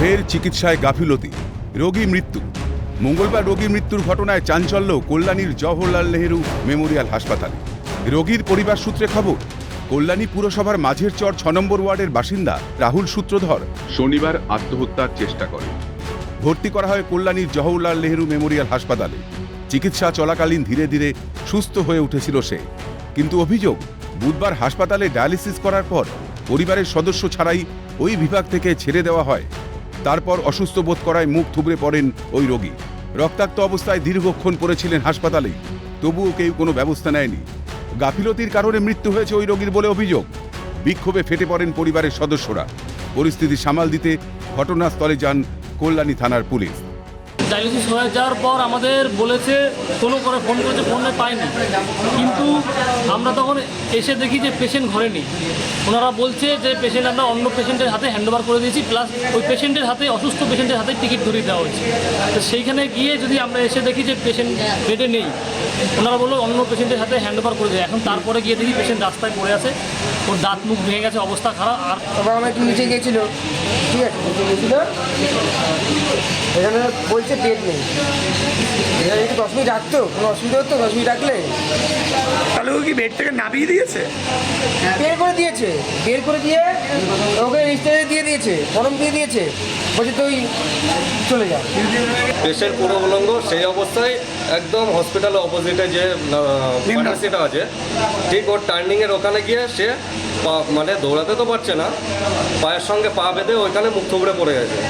ফের চিকিৎসায় গাফিলতি। রোগী মৃত্যু। মঙ্গলবার রোগীর মৃত্যুর ঘটনায় চাঞ্চল্য কল্যাণীর জওহরলাল নেহেরু মেমোরিয়াল হাসপাতালে। রোগীর পরিবার সূত্রে খবর, কল্যাণী পুরসভার মাঝের চর ছ নম্বর ওয়ার্ডের বাসিন্দা রাহুল সূত্রধর শনিবার আত্মহত্যার চেষ্টা করে। ভর্তি করা হয় কল্যাণীর জওহরলাল নেহেরু মেমোরিয়াল হাসপাতালে। চিকিৎসা চলাকালীন ধীরে ধীরে সুস্থ হয়ে উঠেছিল সে। কিন্তু অভিযোগ, বুধবার হাসপাতালে ডায়ালিসিস করার পর পরিবারের সদস্য ছাড়াই ওই বিভাগ থেকে ছেড়ে দেওয়া হয়। তারপর অসুস্থ বোধ করায় মুখ থুবড়ে পড়েন ওই রোগী। রক্তাক্ত অবস্থায় দীর্ঘক্ষণ পড়েছিলেন হাসপাতালে। তবুও কেউ কোনো ব্যবস্থা নেয়নি। গাফিলতির কারণে মৃত্যু হয়েছে ওই রোগীর বলে অভিযোগ। বিক্ষোভে ফেটে পড়েন পরিবারের সদস্যরা। পরিস্থিতি সামাল দিতে ঘটনাস্থলে যান কল্যাণী থানার পুলিশ। ডায়ালিসিস হয়ে যাওয়ার পর আমাদের বলেছে, কোনো করে ফোন করেছে, ফোনে পাইনি কিন্তু আমরা তখন এসে দেখি যে পেশেন্ট ঘরে নেই। ওনারা বলছে যে পেশেন্ট আমরা অন্য পেশেন্টের হাতে হ্যান্ডওভার করে দিয়েছি প্লাস ওই পেশেন্টের হাতে, অসুস্থ পেশেন্টের হাতে টিকিট ধরিয়ে দেওয়া হয়েছে। তো সেইখানে গিয়ে যদি আমরা এসে দেখি যে পেশেন্ট বেডে নেই, ওনারা বলল অন্য পেশেন্টের হাতে হ্যান্ডওভার করে দেয়। এখন তারপরে গিয়ে দেখি পেশেন্ট রাস্তায় পড়ে আছে। ওর দাঁত মুখ ভেঙে গেছে, অবস্থা খারাপ। আর তারপর আমার একটু নিচে গিয়েছিল। ঠিক আছে এখানে বলছে পেট নেই। এখানে একটু দশ মিনিট রাখতো কোনো অসুবিধা হতো? দশ মিনিট রাখলে? তাহলে ও কি বেড থেকে নামিয়ে দিয়েছে? বের করে দিয়েছে। বের করে দিয়ে ওকে রিস্টারে দিয়ে দিয়েছে ফর্ম দিয়ে দিয়েছে। বলছে তুই চলে যা। পেশেন্ট পুরো উলঙ্গ সেই অবস্থায় একদম হসপিটালের অপোজিটে যে ফার্মাসিটা আছে ঠিক ওর টার্নিংয়ের ওখানে গিয়ে সে পা- মানে দৌড়াতে তো পারছে না। পায়ের সঙ্গে পা বেঁধে ওইখানে মুখ থুবড়ে পড়ে গেছে।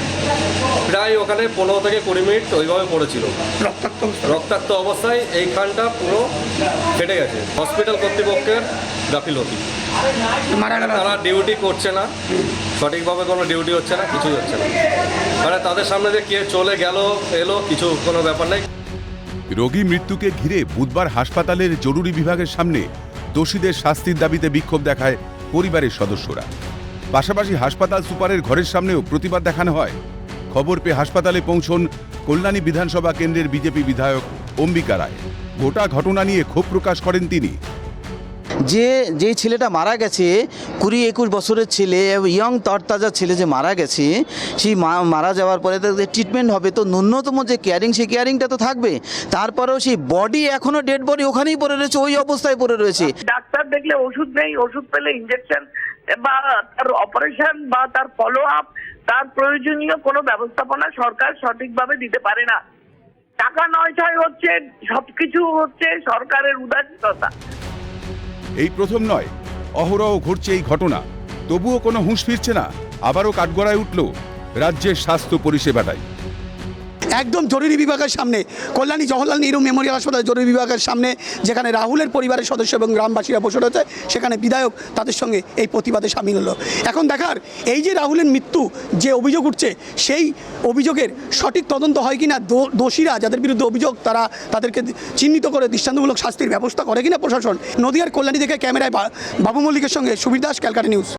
প্রায় ওখানে পনেরো থেকে কুড়ি মিনিট ওইভাবে পড়েছিল। রক্তাক্ত রক্তাক্ত অবস্থায় এইখানটা পুরো ফেটে গেছে। হসপিটাল কর্তৃপক্ষের গাফিলতি তারা ডিউটি করছে না। সঠিকভাবে কোনো ডিউটি হচ্ছে না কিছুই হচ্ছে না। মানে তাদের সামনে যে কে চলে গেল এলো কিছু কোনো ব্যাপার নেই। রোগী মৃত্যুকে ঘিরে বুধবার হাসপাতালের জরুরি বিভাগের সামনে দোষীদের শাস্তির দাবিতে বিক্ষোভ দেখায় পরিবারের সদস্যরা। পাশাপাশি হাসপাতাল সুপারের ঘরের সামনেও প্রতিবাদ দেখানো হয়। খবর পেয়ে হাসপাতালে পৌঁছন কল্যাণী বিধানসভা কেন্দ্রের বিজেপি বিধায়ক অম্বিকা রায়। গোটা ঘটনা নিয়ে ক্ষোভ প্রকাশ করেন তিনি। যে যেই ছেলেটা মারা গেছে কুড়ি একুশ বছরের ছেলে ইয়ং তরতাজা ছেলে যে মারা গেছে সেই মা- মারা যাওয়ার পরে তাদের ট্রিটমেন্ট হবে তো ন্যূনতম যে কেয়ারিং সেই কেয়ারিংটা তো থাকবে। তারপরেও সেই বডি এখনও ডেড বডি ওখানেই পড়ে রয়েছে ওই অবস্থায় পড়ে রয়েছে। দেখলে ওষুধ নেই, ওষুধ পেলে ইঞ্জেকশন বা তার অপারেশন বা তার ফলো আপ তার প্রয়োজনীয় কোনো ব্যবস্থাপনা সরকার সঠিকভাবে দিতে পারে না। টাকা নয় ছয় হচ্ছে, সবকিছু হচ্ছে সরকারের উদাসীনতা। এই প্রথম নয়, অহরহ ঘটছে এই ঘটনা। তবুও কোনো হুঁশ ফিরছে না, আবারও কাঠগড়ায় উঠল রাজ্যের স্বাস্থ্য পরিষেবাটাই। একদম জরুরি বিভাগের সামনে। কল্যাণী জওহরলাল নেহরু মেমোরিয়াল হাসপাতাল জরুরি বিভাগের সামনে, যেখানে রাহুলের পরিবারের সদস্য এবং গ্রামবাসীরা বসে রয়েছে, সেখানে বিধায়ক তাদের সঙ্গে এই প্রতিবাদে সামিল হলো। এখন দেখার, এই যে রাহুলের মৃত্যু, যে অভিযোগ উঠছে, সেই অভিযোগের সঠিক তদন্ত হয় কিনা, দো- দোষীরা যাদের বিরুদ্ধে অভিযোগ, তারা তাদেরকে চিহ্নিত করে দৃষ্টান্তমূলক শাস্তির ব্যবস্থা করে কিনা প্রশাসন? নদিয়ার কল্যাণী থেকে ক্যামেরায় বাবু মল্লিকের সঙ্গে সুবীর দাস, ক্যালকাটা নিউজ।